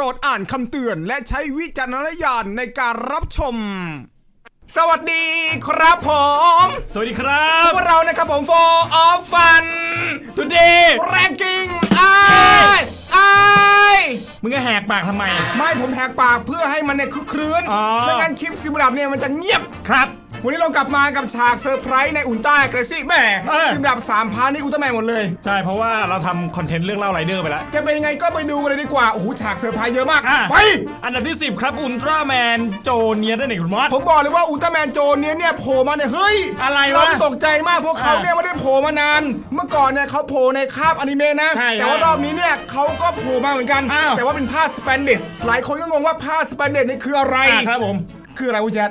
รดอ่านคำเตือน และใช้วิจารณญาณในการรับชม สวัสดีครับผม สวัสดีครับพวกเรานะครับผมโฟออฟฟัน today แรงกิ้งไอไอมึงก็แหกปากทำไม ไม่ผมแหกปากเพื่อให้มันเนี่ยคึกครื้นอ๋อ ไม่งั้นคลิปซิบดับเนี่ยมันจะเงียบครับ วันนี้เรากลับมากับฉากเซอร์ไพรส์ในอุลตร้าเกรซี่แหม่เออซิบดับสามพาร์ทนี่อุลตร้าแมนหมดเลย ใช่เพราะว่าเราทำคอนเทนต์เรื่องเล่าไรเดอร์ไปแล้ว จะเป็นยังไงก็ไปดูกันเลยดีกว่า โอ้โหฉากเซอร์ไพรส์เยอะมาก อะ ไป อันดับที่ 10 ครับอุลตร้าแมนโจเนียนั่นเองคุณมอส ผมบอกเลยว่าอุลตร้าแมนโจนเนี้ยเนี่ยโผล่มาเนี่ยเฮ้ยอะไรวะเราตกใจมากเพราะเขาอะเนี่ยไม่ได้โผล่มานาน เมื่อก่อนเนี่ยเขาโผล่ในคาบอนิเมะนะ ใช่แต่ว่ารอบนี้เนี่ยเขาก็โผล่มาเหมือนกัน อ้าว แต่ว่าเป็นผ้าสเปนเดสหลายคนก็งงว่าผ้าสเปนเดสนี่คืออะไร อะครับผม คืออะไรคุณแจ๊ด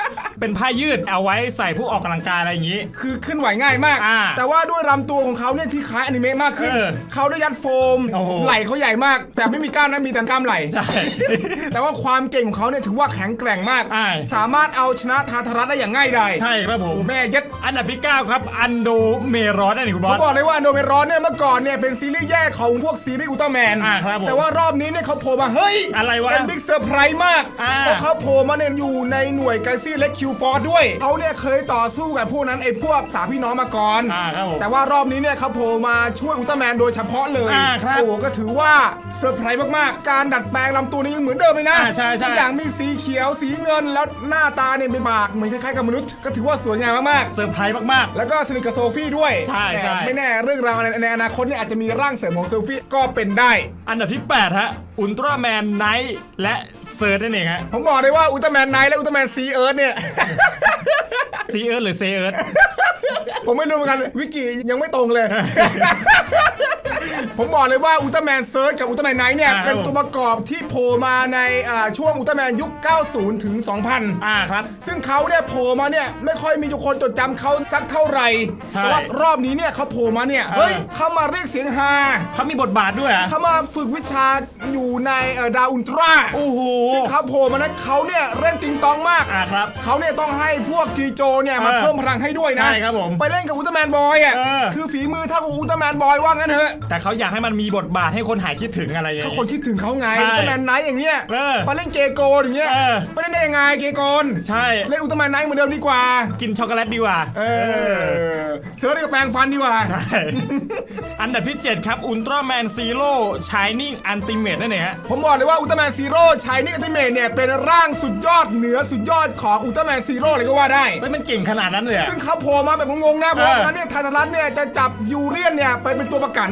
เป็นผ้ายืดเอาไว้ใส่ผู้ออกกำลังกายอะไรอย่างนี้ คือขึ้นไหวง่ายมาก อ่าแต่ว่าด้วยลำตัวของเขาเนี่ยที่คล้ายอนิเมะมากขึ้น เออเขาได้ยัดโฟม โอ้โห ไหล่เขาใหญ่มาก แต่ไม่มีกล้ามนะมีแต่กล้ามไหล่ ใช่ แต่ว่าความเก่งของเขาเนี่ยถือว่าแข็งแกร่งมากใช่สามารถเอาชนะทาทารัสได้อย่างง่ายดายใช่ครับผมโอ้แม่เย็ด อันดับที่ 9 ครับอันโดเมรอนนั่นเองคุณมผอมสบอกเลยว่าโนเมรอนเนี่ยเมื่อก่อนเนี่ยเป็นซีรีส์แยกของพวกซีรีส์อุลตร้าแมน อ่าครับผมแต่ว่ารอบนี้เนี่ยเขาโผล่มาเฮ้ยอะไรวะเป็นบิ๊กเซอร์ไพรส์มาก อ่าเพราะเขาโผล่มาเนี่ยอยู่ในหน่วยกาซี่เล็กคิวฟอร์ด้วยเขาเนี่ยเคยต่อสู้กับพวกนั้นไอ้พวกสามพี่น้องมาก่อน อ่าครับผม แต่ว่ารอบนี้เนี่ยเขาโผล่มาช่วยอุลตร้าแมนโดยเฉพาะเลยอ่าครับโอ้โหก็ถือว่าเซอร์ไพรส์มากๆ การดัดแปลงลำตัวนี้ยังเหมือนเดิมเลยนะอ่าใช่ใช่ ทุกอย่างมีสีเขียวสีเงินแล้วหน้าตาเนี่ยเป็นปากเหมือนคล้ายๆกับมนุษย์ ก็ถือว่าสวยงามมากๆ เซอร์ไพรส์มาก แล้วก็สนิทกับโซฟี่ด้วยใช่ใช่ แต่ไม่แน่เรื่องราวในในอนาคตเนี่ยอาจจะมีร่างเสริมของโซฟี่ก็เป็นได้ ๆ อันดับที่ 8 ฮะ อุลตร้าแมนไนท์และเซิร์ชนั่นเองฮะ ผมบอกเลยว่าอุลตร้าแมนไนท์และอุลตร้าแมนซีเอิร์ธเนี่ยซีเอิร์ธหรือเซเอิร์ธผมไม่รู้เหมือนกัน วิกิยังไม่ตรงเลย ผมบอกเลยว่าอุลตร้าแมนเซิร์ชกับอุลตร้าแมนไนท์เนี่ยอ่าเป็นตัวประกอบที่โผล่มาในอ่าช่วงอุลตร้าแมนยุค 90 ถึง 2000 อ่าครับ ซึ่งเขาเนี่ยโผล่มาเนี่ยไม่ค่อยมีทุกคนจดจำเขาสักเท่าไหร่ใช่แต่ว่ารอบนี้เนี่ยเขาโผล่มาเนี่ยเออเฮ้ยเขามาเรียกเสียงฮาเขามีบทบาทด้วยเหรอะเขามาฝึกวิชาอยู่ในเอ่อดาวอุลตร้าโอ้โหซึ่งเขาโผล่มานะเขาเนี่ยเล่นติงตองมาก อ่าครับ เขาเนี่ยต้องให้พวกกีโจเนี่ยมาเออเพิ่มพลังให้ด้วยนะใช่ครับผมไปเล่นกับอุลตร้าแมนบอยอะเออ คือฝีมือเท่ากับอุลตร้าแมนบอยว่างั้นเถอะแต่เขาอยากให้มันมีบทบาทให้คนหายคิดถึงอะไรอย่างถ้าเงี้ย คนคิดถึงเขาไงใช่อุลตร้าแมนไนท์อย่างเงี้ยเออไปเล่นเกโกอย่างเงี้ยเออ ไปเล่นได้ยังไงเกโกนใช่ เล่นอุลตร้าแมนไนท์เหมือนเดิมดีกว่า กินช็อกโกแลตดีกว่า เออเสือได้กับแปรงฟันดีกว่าใช่อันดับที่ 7 ครับอุลตร้าแมนซีโร่ชายนิ่งอันติเมตนั่นเองฮะ ผมบอกเลยว่าอุลตร้าแมนซีโร่ชายนิกอัลติเมทเนี่ยเป็นร่างสุดยอดเหนือสุดยอดของอุลตร้าแมนซีโร่เลยก็ว่าได้ เฮ้ยมันเก่งขนาดนั้นเลยอะ ซึ่งเขาโผล่มาแบบงงๆนะเพราะเออ ฉะนั้นเนี่ยทาทารัตเนี่ยจะจับยูเรียนเนี่ยไปเป็นตัวประกัน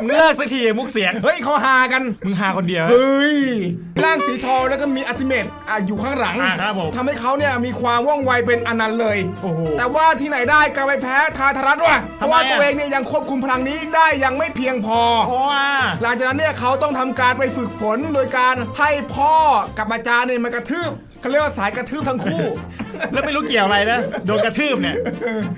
มึงเลิกสักทีมุกเสียง เฮ้ยเขาหากัน มึงหาคนเดียว เฮ้ยร่างสีทองแล้วก็มีอัลติเมทอะอยู่ข้างหลังอ่าครับผมทำให้เขาเนี่ยมีความว่องไวเป็นอนันต์เลยโอ้โหแต่ว่าที่ไหนได้กลับไปแพ้ทาทารัตว่ะเพราะว่าทำไมอะตัวเองเนี่ยยังควบคุมพลังนี้ได้ยังไม่เพียงพอ โอ้อะหลังจากนั้นเนี่ยเขาต้องทำการไปฝึกฝนโดยการให้พ่อกับอาจารย์เนี่ยมากระทืบ เขาเรียกว่าสายกระทืบทั้งคู่ แล้วไม่รู้เกี่ยวอะไรนะ โดนกระทืบเนี่ย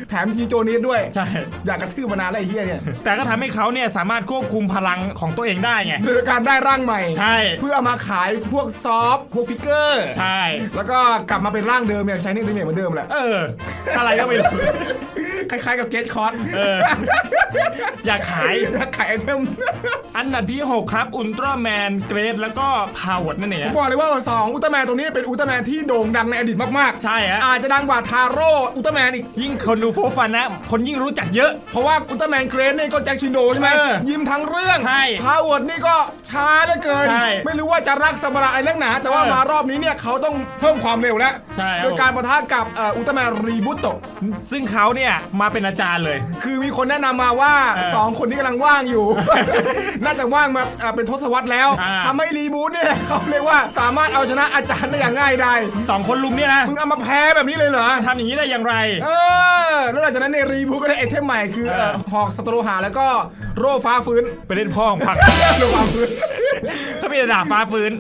แถมจีโจนิดด้วย ใช่ อยากกระทืบมานานแล้วไอ้เหี้ยเนี่ย แต่ก็ทำให้เขาเนี่ยสามารถควบคุมพลังของตัวเองได้ไง โดยการได้ร่างใหม่ ใช่ เพื่อเอามาขายพวกซอฟต์พวกฟิกเกอร์ ใช่ แล้วก็กลับมาเป็นร่างเดิมเนี่ยใช้นี่ตัวเหมือนเดิมแหละ เออ อะไรก็ไม่รู้ คล้ายๆกับเกตคอร์สเออ อยากขาย อยากขายไอเทม อันดับที่ 6 ครับ อุลตร้าแมน เกรด แล้วก็พาวเวิร์ดนั่นเองบอกเลยว่าสองอุลตร้าแมนตัวนี้เป็นอุลตร้าแมนที่โด่งดังในอดีตมากๆ ใช่ฮะ อาจจะดังกว่าทาโร่อุลตร้าแมนอีก ยิ่งคนดูโฟฟันนะ คนยิ่งรู้จักเยอะ เพราะว่าอุลตร้าแมนเกรนนี่ก็แจ็คชินโดใช่ไหมเออยิ้มทั้งเรื่องใช่พาวเวิร์ดนี่ก็ช้าเหลือเกิน ใช่ไม่รู้ว่าจะรักสมระอะไรนักหนา แต่ว่าเออมารอบนี้เนี่ยเขาต้องเพิ่มความเร็วแล้วใช่ครับ โดยการปะทะกับเอ่ออุลตร้าแมนรีบูตโตซึ่งเขาเนี่ยมาเป็นอาจารย์เลย คือมีคนแนะนำมาว่าเออสองคนนี้กำลังว่างอยู่ น่าจะว่างมาอ่าเป็นทศวรรษแล้วอ่า ทำให้รีบูตเนี่ยเขาเรียกว่าสามารถเอาชนะอาจารย์ได้อย่างง่ายดายสองคนลุมเนี่ยนะมึงเอามาแพ้แบบนี้เลยเหรอทำอย่างนี้ได้อย่างไร เออแล้วหลังจากนั้นในรีบูตก็ได้ไอเทมใหม่คือเออเอ่อหอกสตโลหะแล้วก็โร่ฟ้าฟื้นไปเล่นพ่อของพักโร่ฟ้าฟื้นถ้ามีแต่ดาบฟ้าฟื้น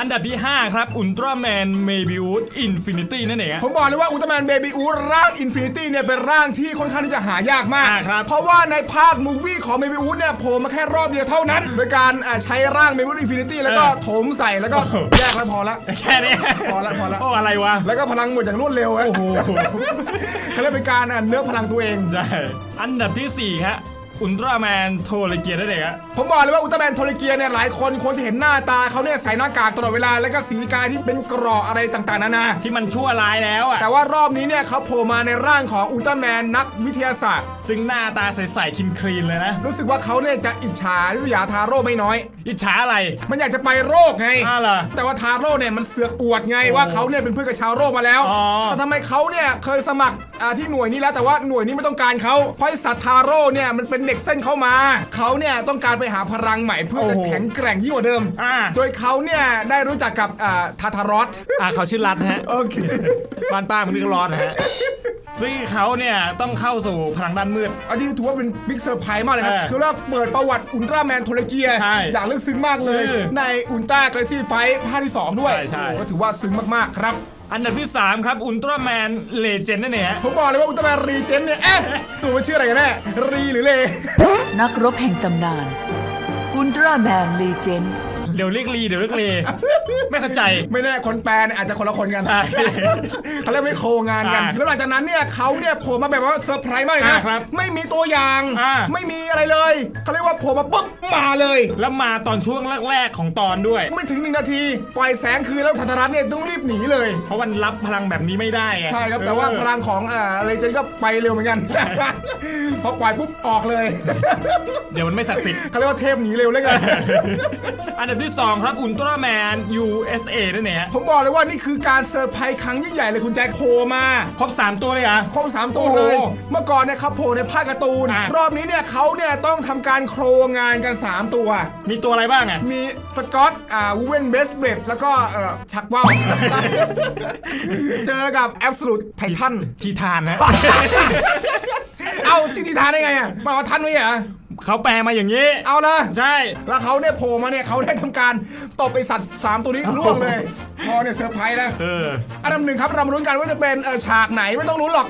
อันดับที่ 5 ครับอุลตร้าแมนเมบิวดอินฟินิตี้นั่นเองอะผมบอกเลยว่าอุลตร้าแมนเบบี้อูร่างอินฟินิตี้เนี่ยเป็นร่างที่ค่อนข้างที่จะหายากมาก อ่าครับ เพราะว่าในภาคมูวี่ของเบบี้อูเนี่ยโผล่มาแค่รอบเดียวเท่านั้น โดยการอ่าใช้ร่างเบบี้อูอินฟินิตี้แล้วก็ถมใส่แล้วก็แยกแล้วพอละ แค่นี้พอละพอละ โอ้อะไรวะ แล้วก็พลังหมดอย่างรวดเร็วโอ้โห เขาเรียกเป็นการอะเนื้อพลังตัวเอง ใช่ อันดับที่4ครับ อุลตร้าแมนโทเลเกียนั่นเองฮะผมบอกเลยว่าอุลตร้าแมนโทรเกียเนี่ยหลายคนคงจะเห็นหน้าตาเขาเนี่ยใส่หน้ากากตลอดเวลาแล้วก็สีกายที่เป็นกรอกอะไรต่างๆนานาที่มันชั่วร้ายแล้วอะแต่ว่ารอบนี้เนี่ยเขาโผล่มาในร่างของอุลตร้าแมนนักวิทยาศาสตร์ ซึ่งหน้าตาใสๆคิมคลีนเลยนะ รู้สึกว่าเขาเนี่ยจะอิจฉาลิสยาทาโร่ไม่น้อยอิจฉาอะไร มันอยากจะไปโรคไง อ้าวเหรอแต่ว่าทาโร่เนี่ยมันเสือกอวดไงว่าเขาเนี่ยเป็นเพื่อนกับชาวโรคมาแล้ว อ๋อ แต่ทำไมเขาเนี่ยเคยสมัครอ่าที่หน่วยนี้แล้วแต่ว่าหน่วยนี้ไม่ต้องการเขาเพราะไอ้สัตว์ทาโร่เนี่ยมันเป็นเด็กเส้นเข้ามา เขาเนี่ยต้องการไปหาพลังใหม่เพื่อจะแข็งแกร่งยิ่งกว่าเดิม อ่าโดยเขาเนี่ยได้รู้จักกับอ่าทาทารอส อะเขาชื่อรัดนะฮะ โอเค บ้านป้ามันนี่ก็ร้อนนะฮะ ซึ่งเขาเนี่ยต้องเข้าสู่พลังด้านมืด อันนี้ถือว่าเป็นบิ๊กเซอร์ไพรส์มากเลยนะ เออคือว่าเปิดประวัติอุลตร้าแมนโทรเกียใช่อย่างลึกซึ้งมากเลย เออในอุลตร้า a กรซี่ไฟภาคที่ 2 ด้วยใช่ใช่ โอ้โหก็ถือว่าซึ้งมากๆครับ อันดับที่ 3 ครับอุลตร้าแมนเลเจนด์นั่นเองฮะผมบอกเลยว่าอุลตร้าแมนรีเจนเนี่ย เอ๊ะสรุปว่าชื่ออะไรกันแน่ รีหรือเล นักรบแห่งตำนานอุลตร้าแมนลีเจนด์เดี๋ยวเรียกลีเดี๋ยวเรียกเลไม่เข้าใจ ไม่แน่คนแปลเนี่ยอาจจะคนละคนกันใช่เขาเรียกไม่โคงานกันอ่าแล้วหลังจากนั้นเนี่ยเขาเนี่ยโผล่มาแบบว่าเซอร์ไพรส์มากเลยนะ อ่าครับไม่มีตัวอย่าง อ่า ไม่มีอะไรเลยเขาเรียกว่าโผล่มาปุ๊บมาเลย แล้วมาตอนช่วงแรกๆของตอนด้วย ไม่ถึงหนึ่งนาที ปล่อยแสงคืนแล้วทันทรัตน์เนี่ยต้องรีบหนีเลย เพราะมันรับพลังแบบนี้ไม่ได้ไงใช่ครับแต่ว่าเออพลังของอ่าเลเจนก็ไปเร็วเหมือนกัน พอปล่อยปุ๊บออกเลย เดี๋ยวมันไม่ศักดิ์สิทธิ์ เขาเรียกว่าเทพหนีเร็วเลยกัน อันดับที่2ครับอุลตร้าแมน USA นั่นเองฮะผมบอกเลยว่านี่คือการเซอร์ไพรส์ครั้งยิ่งใหญ่เลยคุณแจ็คโผล่มา ครบ 3 ตัวเลยเหรอะครบสามตัวเลยโอ้โหเมื่อก่อนเนี่ยครับโผล่ในภาคการ์ตูนอะรอบนี้เนี่ยเขาเนี่ยต้องทำการโครงงานกัน 3 ตัว มีตัวอะไรบ้างอะ มีสกอตอ่าวูเวนเบสเบดแล้วก็เอ่อชักว่าวเจอกับแอบสูตไททันทีทานนะ เอาที่ทีทานได้ไงอะมาเอาทันไว้เหรอ เขาแปลมาอย่างนี้ เอานะใช่ แล้วเขาเนี่ยโผล่มาเนี่ยเขาได้ทำการตบไปสัตว์สามตัวนี้ร่วงเลยพอเนี่ยเซอร์ไพรส์แล้วเออ อันดับหนึ่งครับเรามาลุ้นกันว่าจะเป็นเออฉากไหนไม่ต้องลุ้นหรอก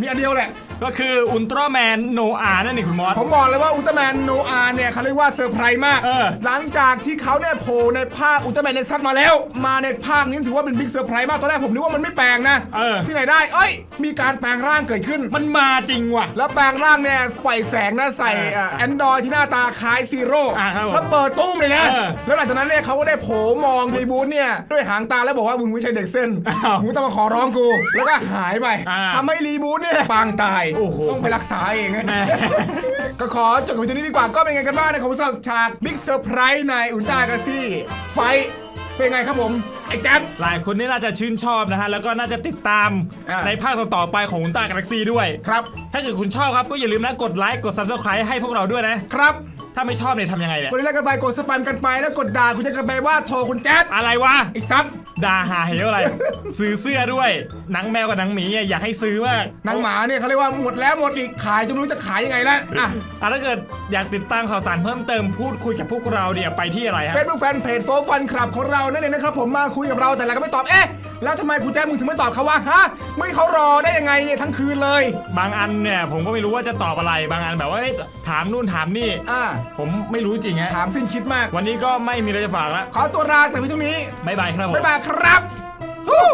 มีอันเดียวแหละ ก็คืออุลตร้าแมนโนอานั่นเองคุณมอส ผมบอกเลยว่าอุลตร้าแมนโนอาเนี่ยเขาเรียกว่าเซอร์ไพรส์มาก เออ หลังจากที่เขาเนี่ยโผล่ในภาคอุลตร้าแมนเน็กซัสมาแล้ว มาในภาคนี้ถือว่าเป็นบิ๊กเซอร์ไพรส์มาก ตอนแรกผมนึกว่ามันไม่แปลงนะ เออ ที่ไหนได้ เอ้ย มีการแปลงร่างเกิดขึ้น มันมาจริงว่ะ แล้วแปลงร่างเนี่ยปล่อยแสงนะใส่แอนดรอยที่หน้าตาคล้ายซีโร่อ่าครับผมแล้วเปิดตุ้มเลยนะ เออแล้วหลังจากนั้นเนี่ยเขาก็ได้โผล่มองรีบูทเนี่ยด้วยหางตาแล้วบอกว่ามึงไม่ใช่เด็กเส้นอ้าวมึงต้องมาขอร้องกู แล้วก็หายไปอ่า ทำให้รีบูทเนี่ยปางตายโอ้โห ต้องไปรักษาเองแม่ ก็ขอจบกับทีนี้ดีกว่าก็เป็นไงกันบ้างนะครับสำหรับฉากบิ๊กเซอร์ไพรส์ในอุลตร้ากาซี่ไฟเป็นไงครับผมไอ้แจ๊บ หลายคนนี่น่าจะชื่นชอบนะฮะ แล้วก็น่าจะติดตามอ่า ในภาคต่อๆไปของอุลตร้ากาแล็กซี่ด้วย ครับถ้าเกิดคุณชอบครับก็อย่าลืมนะกดไลค์กด subscribe ให้พวกเราด้วยนะ ครับถ้าไม่ชอบเนี่ยทำยังไงเนี่ย กดไลค์กันไปกดสแปมกันไปแล้วกดด่าคุณจะกันไปว่าโทรคุณแจ๊ดอะไรวะ ไอ้ซัด ด่าหาเหวอะไร ซื้อเสื้อด้วย หนังแมวกับหนังหมีเนี่ยอยากให้ซื้อมากนางหมาเนี่ยเขาเรียกว่าหมดแล้วหมดอีกขายจนไม่รู้จะขายยังไงแล้วอะอะถ้าเกิดอยากติดตามข่าวสารเพิ่มเติมพูดคุยกับพวกเราเนี่ยไปที่อะไรฮะ เฟซบุ๊กแฟนเพจโฟฟันคลับของเรานั่นเองนะครับผมมาคุยกับเราแต่เราก็ไม่ตอบเอ๊ะ แล้วทำไมคุณแจ๊ดมึงถึงไม่ตอบเขาวะฮะไม่ให้เขารอได้ยังไงเนี่ยทั้งคืนเลย บางอันเนี่ยผมก็ไม่รู้ว่าจะตอบอะไร บางอันแบบว่าเอ้ยถามนู่นถามนี่ อ่า ผมไม่รู้จริงฮะถามสิ้นคิดมาก วันนี้ก็ไม่มีอะไรจะฝากละขอตัวลาแต่เพียงเท่านี้บ๊ายบายครับผม บ๊ายบายครับฮู้